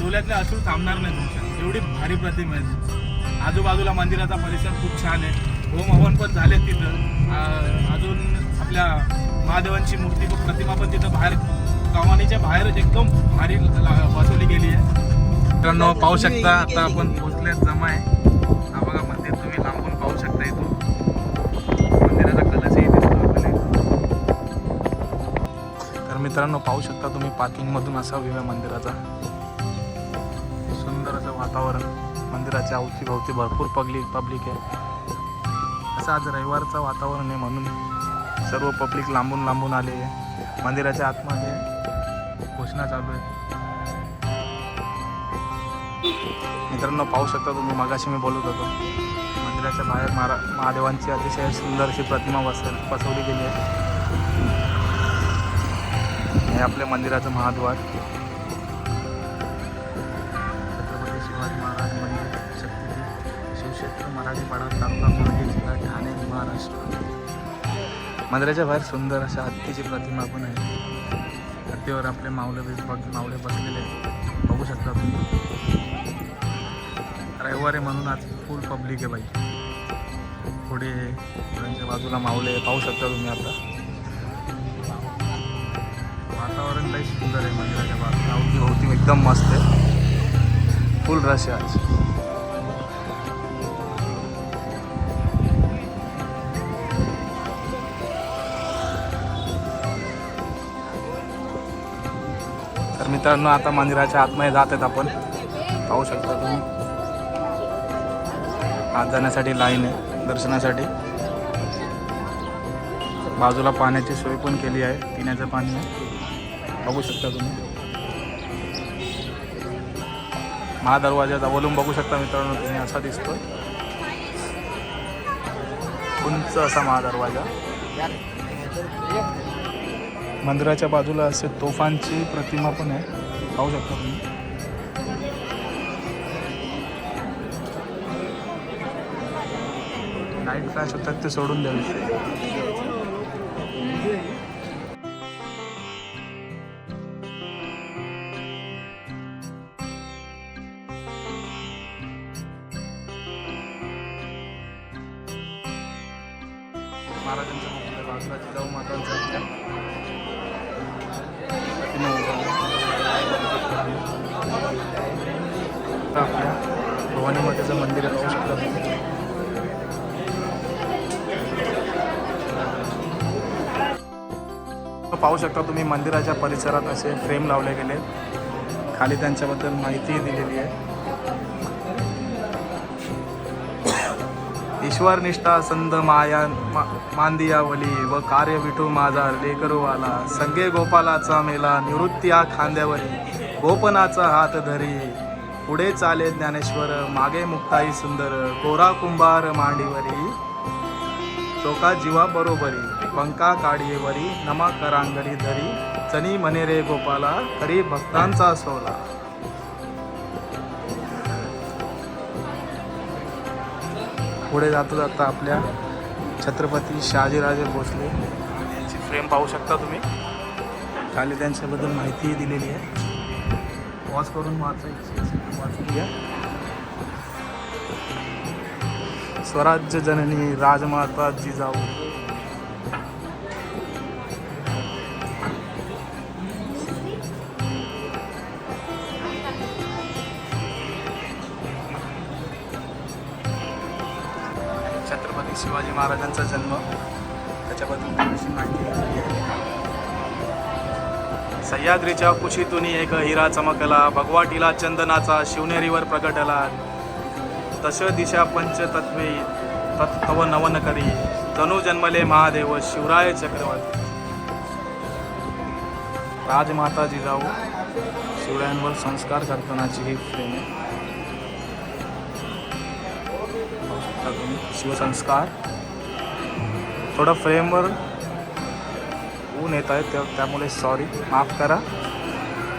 डोल्यातले अश्रू थांबणार नाही तुमच्या. एवढी भारी प्रतिमा आहे आजूबाजूला मंदिराचा परिसर खूप छान आहे. होम हवन पण झाले तिथं. अजून आपल्या महादेवांची मूर्ती प्रतिमा पण तिथं बाहेर कमानीच्या बाहेर एकदम भारी बसवली गेली आहे. मित्रांनो पाहू शकता आता आपण पोचल्यात जमा आहे. हा बघा मंदिर तुम्ही लांबून पाहू शकता इथून. मंदिराचा कलशही दिसतो आपल्याला. तर मित्रांनो पाहू शकता तुम्ही पार्किंगमधून असा व्ह्यू आहे मंदिराचा. वातावरण मंदिराच्या अवतीभोवती भरपूर पब्लिक पब्लिक आहे. असं आज रविवारचं वातावरण आहे म्हणून सर्व पब्लिक लांबून लांबून आले आहे. मंदिराच्या आतमध्ये घोषणा चालू आहे. मित्रांनो पाहू शकता तुम्ही मगाशी मी बोलत होतो. मंदिराच्या बाहेर महारा महादेवांची अतिशय सुंदर अशी प्रतिमा बस बसवली गेली आहे. हे आपल्या मंदिराचं महाद्वार. मंदिराच्या बाहेर सुंदर अशा हत्तीची प्रतिमा पण आहे. हत्तीवर आपले मावले बस मावले बसलेले बघू शकता तुम्ही. रविवारी म्हणून आज फुल पब्लिक आहे बाई. पुढे त्यांच्या बाजूला मावले पाहू शकता तुम्ही आता. वातावरण लई सुंदर आहे मंदिराच्या बाजूला. अवतीभोवती एकदम मस्त आहे. फुल रश आहे आज. तर मित्रांनो आता मंदिराच्या आतमध्ये जात आहेत आपण. पाहू शकता तुम्ही. आत जाण्यासाठी लाईन आहे दर्शनासाठी. बाजूला पाण्याची सोय पण केली आहे पिण्याचं पाणी आहे. बघू शकता तुम्ही. महादरवाजा अवलंब बघू शकता मित्रांनो तुम्ही असा दिसतोय. उंच असा महादरवाजा. मंदिराच्या बाजूला असे तोफांची प्रतिमा पण आहे. पाहू शकता तुम्ही. लाइट फ्लॅश होतात ते सोडून द्यावे. आता आपल्या भवानी मातेचं मंदिर पाहू शकता तुम्ही. पाहू शकता तुम्ही मंदिराच्या परिसरात असे फ्रेम लावले गेले खाली त्यांच्याबद्दल माहिती दिलेली आहे. ईश्वर निष्ठा संद माया मा, मांदियावली व कार्य विठू माझा लेकरूवाला. संगे गोपालाचा मेला निवृत्ती हा खांद्यावरी गोपनाचा हात धरी. पुढे चाले ज्ञानेश्वर मागे मुक्ताई सुंदर कोरा कुंभार मांडीवरी. चोका जीवा बरोबरी पंका काडीवरी नमा करांगडी धरी. चनी मने रे गोपाला हरी भक्तांचा सोला. पुढे जाता जाता आपल्या छत्रपती शहाजीराजे भोसले. यांची फ्रेम पाहू शकता तुम्ही. खाली त्यांच्याबद्दल माहितीही दिलेली आहे. वॉच करून वाचायची. वाचून घ्या स्वराज्य जननी राजमाता जिजाऊ. छत्रपती शिवाजी महाराजांचा जन्म. त्याच्याबद्दल थोडीशी माहिती सह्याद्रीच्या कुशीतून एक हिरा चमकला. भगवाटीला चंदनाचा शिवनेरीवर प्रगटला. तश दिशा पंचतत्वे तत्व नवन करी. जणू जन्मले महादेव शिवराय चक्रवर्ती. राजमाता जिजाऊ शिवरायांवर संस्कार करतानाची ही फ्रेम शिवसंस्कार. थोडं फ्रेमवर ऊन येत आहे त्या त्यामुळे सॉरी माफ करा.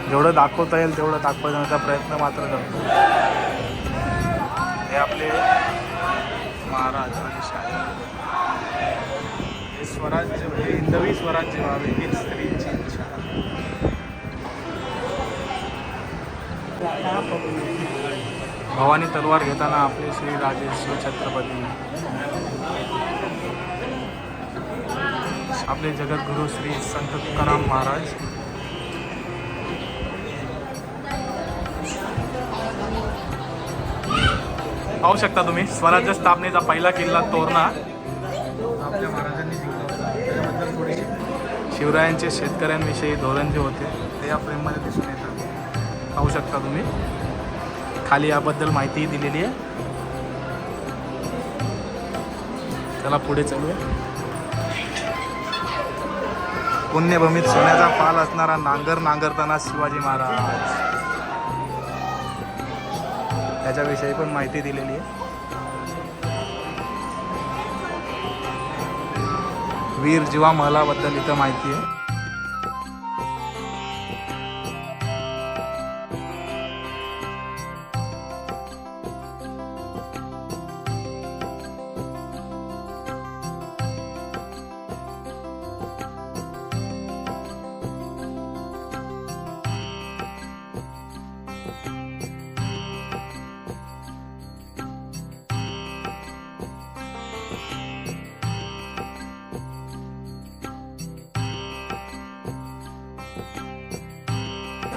जेवढं दाखवता येईल तेवढं दाखवण्याचा प्रयत्न मात्र करतो. हे आपले महाराज आणि शाही. हे स्वराज्य म्हणजे हिंदवी स्वराज्य व्हावे हीच स्त्रीची इच्छा. भवानी तलवार घेताना आपले श्री राजेश्वर छत्रपती. आपले जगद्गुरु श्री संत तुकाराम महाराज. पाहू शकता तुम्ही स्वराज्य स्थापनेचा पहिला किल्ला तोरणा. आपल्या महाराजांनी त्याच्याबद्दल शिवरायांचे शेतकऱ्यांविषयी धोरण जे होते ते या फ्रेममध्ये दिसून येतात. पाहू शकता तुम्ही. खाली याबद्दल माहितीही दिलेली आहे. चला पुढे चालूया. पुण्यभूमीत सोन्याचा पाल असणारा नांगर नांगरताना शिवाजी महाराज. त्याच्याविषयी पण माहिती दिलेली आहे. वीर जीवा महलाबद्दल इथं माहिती आहे.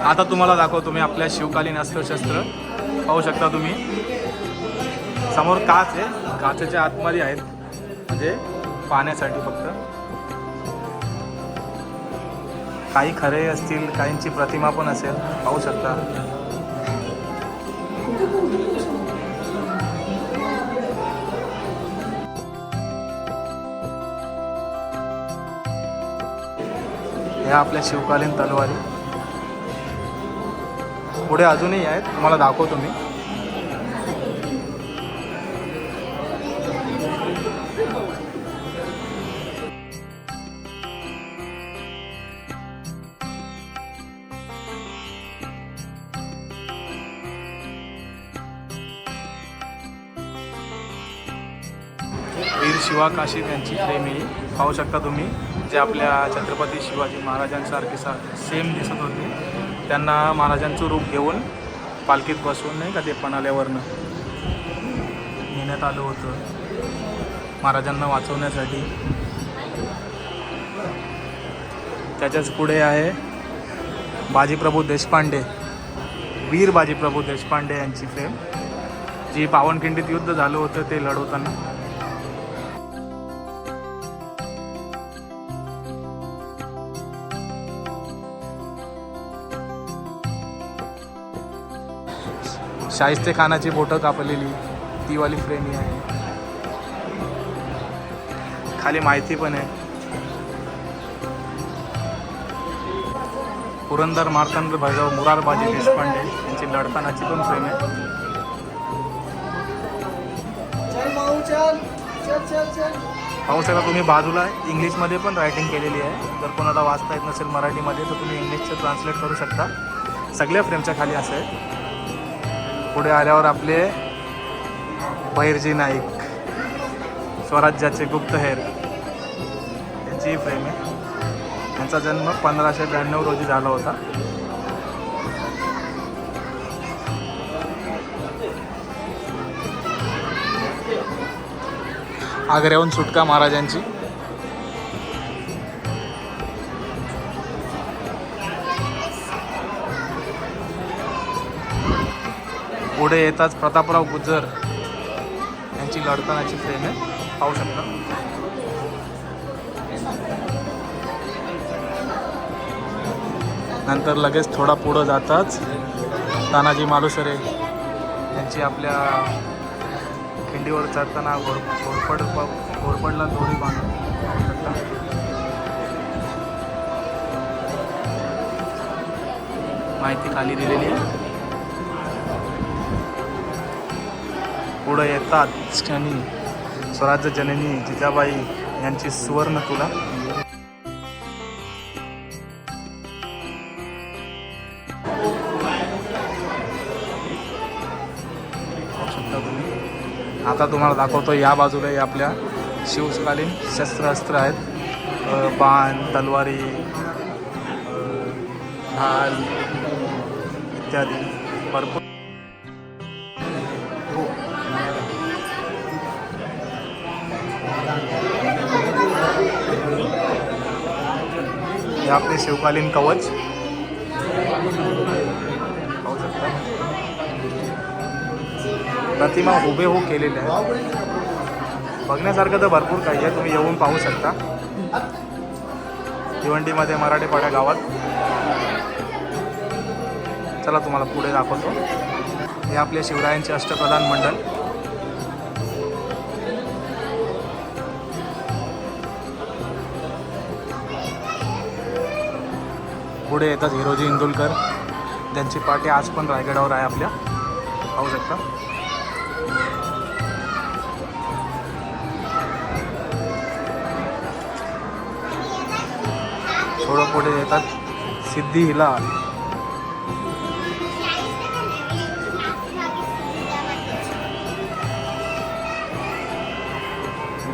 आता तुम्हाला दाखवतो मी आपल्या शिवकालीन अस्त्रशस्त्र. पाहू शकता तुम्ही. समोर काच आहे. काचेच्या आतमध्ये आहेत. म्हणजे पाहण्यासाठी फक्त. काही खरे असतील काहींची प्रतिमा पण असेल. पाहू शकता. ह्या आपल्या शिवकालीन तलवारी. पुढे अजूनही आहेत. तुम्हाला दाखवतो मी. वीर शिवा काशीद यांची प्रेमी पाहू शकता तुम्ही जे आपल्या छत्रपती शिवाजी महाराजांसारखे सा सेम दिसत होते. त्यांना महाराजांचं रूप घेऊन पालखीत बसवून नाही का ते पणाल्यावरनं नेण्यात आलं होतं. महाराजांना वाचवण्यासाठी. त्याच्याच पुढे आहे बाजीप्रभू देशपांडे वीर बाजीप्रभू देशपांडे यांची फ्रेम जी पावनखिंडीत युद्ध झालं होतं ते लढवताना. शाहिस्ते खानाची बोटं कापलेली. ती वाली फ्रेम ही आहे. खाली माहिती पण आहे. पुरंदर मार्तंड भैरव मुरारबाजी देशपांडे यांची लढतानाची पण फ्रेम आहे. पाहू शकता तुम्ही बाजूला इंग्लिशमध्ये पण रायटिंग केलेली आहे. जर कोणाला वाचता येत नसेल मराठीमध्ये तर तुम्ही इंग्लिशचं ट्रान्सलेट करू शकता. सगळ्या फ्रेमच्या खाली असं आहे. पुढे आल्यावर आपले बहिरजी नाईक स्वराज्याचे गुप्तहेर. यांची फ्रेम आहे. यांचा जन्म पंधराशे ब्याण्णव रोजी झाला होता. आग्र्याहून सुटका महाराजांची. पुढे येताच प्रतापराव गुजर यांची लढतानाची फ्रेम आहे. पाहू शकता. नंतर लगेच थोडा पुढं जाताच तानाजी मालुसरे यांची आपल्या खिंडीवर चढताना घोर घोरपड घोरपडला दोरी बांधून पाहू शकता. माहिती खाली दिलेली आहे. पुढं येतात. क्षणी स्वराज्य जननी जिजाबाई यांची सुवर्ण तुला. आता तुम्हाला दाखवतो या बाजूला आपल्या शिवकालीन शस्त्रास्त्र आहेत. बाण तलवारी ढाल इत्यादी. भरपूर हे आपले शिवकालीन कवच. पाहू शकता प्रतिमा हुबेहू हो केलेल्या आहेत. बघण्यासारखं तर भरपूर काही आहे तुम्ही येऊन पाहू शकता. भिवंडीमध्ये मराठेपाड्या गावात. चला तुम्हाला पुढे दाखवतो. हे आपले शिवरायांचे अष्टप्रधान मंडळ पुढे येतात हिरोजी इंदुलकर. त्यांची पार्टी आज पण रायगडावर आहे आपल्या. पाहू शकता. थोडं पुढे येतात सिद्धी हिलाल.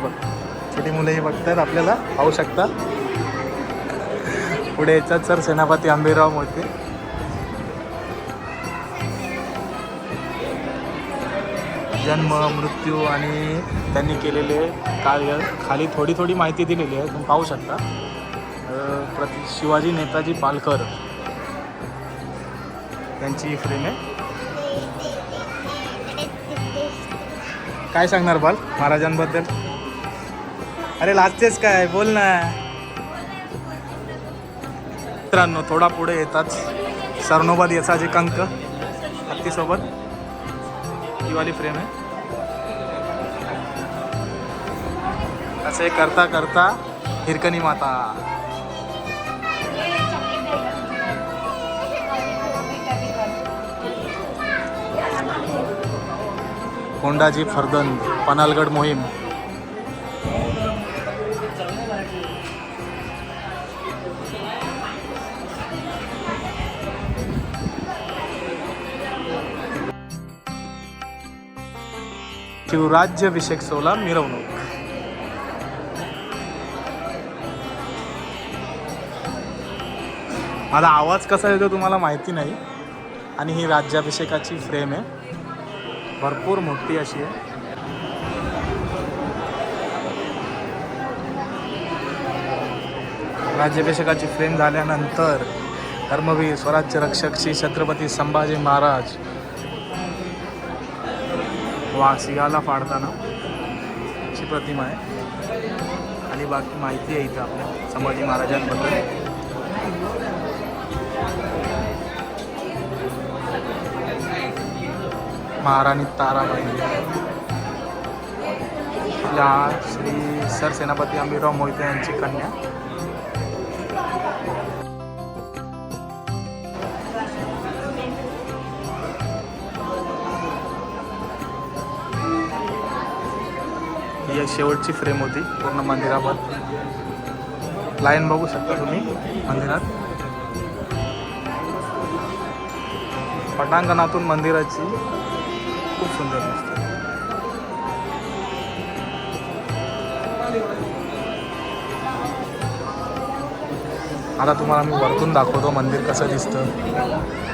बघ, छोटी मुलंही बघतात आपल्याला. पाहू शकता. पुढे येतात सर सेनापती आंबेराव मोहिते. जन्म मृत्यू आणि त्यांनी केलेले कार्य खाली थोडी थोडी माहिती दिलेली आहे तुम्ही पाहू शकता. प्रति शिवाजी नेताजी पालकर त्यांची फ्रेम आहे. काय सांगणार बाल महाराजांबद्दल? अरे लाजतेच काय? बोल ना. मित्रांनो थोडा पुढे येतात सरनोबाद याचा कंक हत्तीसोबत. ही वाली फ्रेम आहे. असे करता करता हिरकणी माता. कोंडाजी फर्दन पनालगड मोहीम. शिवराज्याभिषेक सोहळा मिरवणूक माझा आवाज कसा येतो तुम्हाला माहिती नाही आणि ही राज्याभिषेकाची फ्रेम आहे. भरपूर मोठी अशी आहे. राज्याभिषेकाची फ्रेम झाल्यानंतर धर्मवीर स्वराज्य रक्षक श्री छत्रपती संभाजी महाराज वा फाडताना अशी प्रतिमा आहे. आणि बाकी माहिती आहे इथं आपल्या संभाजी महाराजांबद्दल. महाराणी ताराबाई. या श्री सरसेनापती आंबीराव मोहिते यांची कन्या. ही एक शेवटची फ्रेम होती पूर्ण मंदिरावर. लाईन बघू शकता तुम्ही मंदिरात. पटांगणातून मंदिराची खूप सुंदर दिसते. आता तुम्हाला मी वरतून दाखवतो मंदिर कसं दिसतं.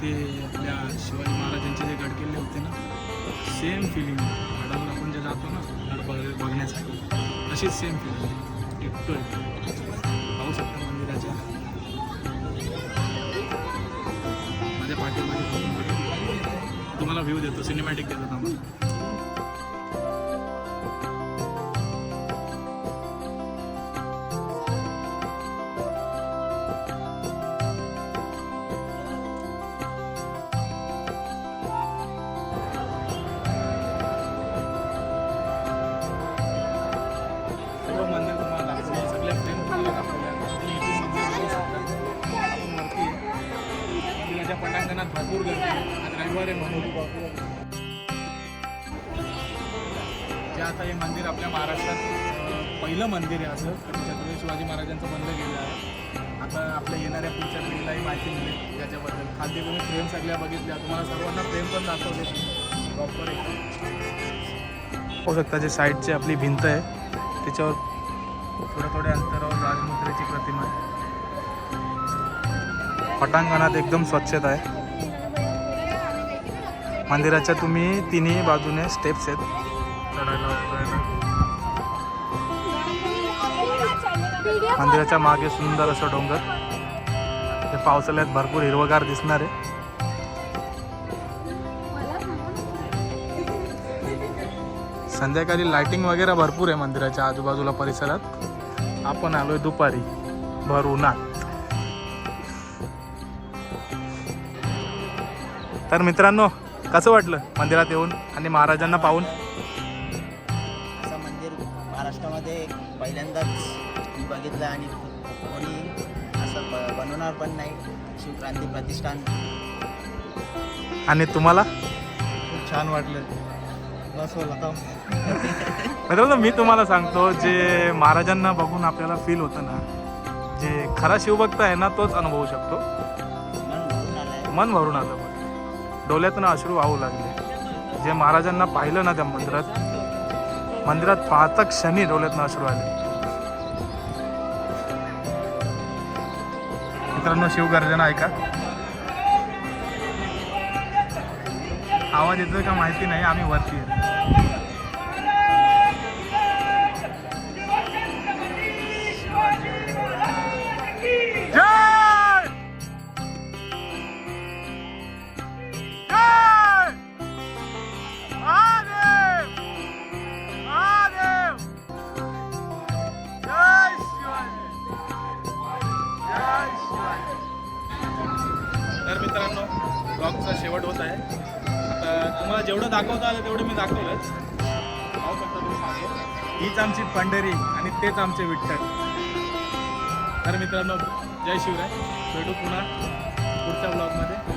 ते आपल्या शिवाजी महाराजांचे जे गडकिल्ले होते ना सेम फिलिंग गडावर आपण जे जातो ना गड बघण्यासाठी तशीच सेम फिलिंग टिकतो पाहू शकता मंदिराच्या. माझ्या पाठीमागे तुम्हाला व्ह्यू देतो सिनेमॅटिक देतात आम्हाला. आता हे मंदिर आपल्या महाराष्ट्रात पहिलं मंदिर आहे असं. छत्रपती शिवाजी महाराजांचं बनलं गेलं आहे. आता आपल्या येणाऱ्या पुढच्या पिढीलाही माहिती मिळेल त्याच्याबद्दल. खाली तुम्ही फ्रेम सगळ्या बघितल्या. तुम्हाला सर्वांना फ्रेम पण दाखवले प्रॉपर होऊ शकता जे साईडची आपली भिंत आहे त्याच्यावर थोड्या थोड्या अंतरावर राजमुद्रेची प्रतिमा आहे. पटांगणात एकदम स्वच्छता आहे. मंदिराच्या तुम्ही तिन्ही बाजूने स्टेप्स आहेत. मंदिराच्या मागे सुंदर असं डोंगर. ते पावसाळ्यात भरपूर हिरवगार दिसणार आहे. संध्याकाळी लाइटिंग वगैरे भरपूर आहे मंदिराच्या आजूबाजूला परिसरात. आपण आलोय दुपारी भर उन्हात तर मित्रांनो कसं वाटलं मंदिरात येऊन आणि महाराजांना पाहून? असं मंदिर महाराष्ट्रामध्ये पहिल्यांदाच बघितलं आणि कोणी असं ब बनवणार पण नाही. शिवक्रांती प्रतिष्ठान. आणि तुम्हाला? खूप छान वाटलं. बस मित्रांनो मी तुम्हाला सांगतो जे महाराजांना बघून आपल्याला फील होतं ना जे खरा शिवभक्त आहे ना तोच अनुभवू शकतो. मन भरून आलंय. मन भरून आलं. बघ डोळ्यातून अश्रू वाहू लागले. जे महाराजांना पाहिलं ना त्या मंदिरात मंदिरात पाहता क्षणी डोळ्यातून अश्रू आले. मित्रांनो शिवगर्जना ऐका. आवाज येतोय का माहिती नाही आम्ही वरती आहे. पंढरी आणि तेच आमचे विठ्ठल. तर मित्रांनो जय शिवराय. भेटू पुन्हा पुढच्या ब्लॉगमध्ये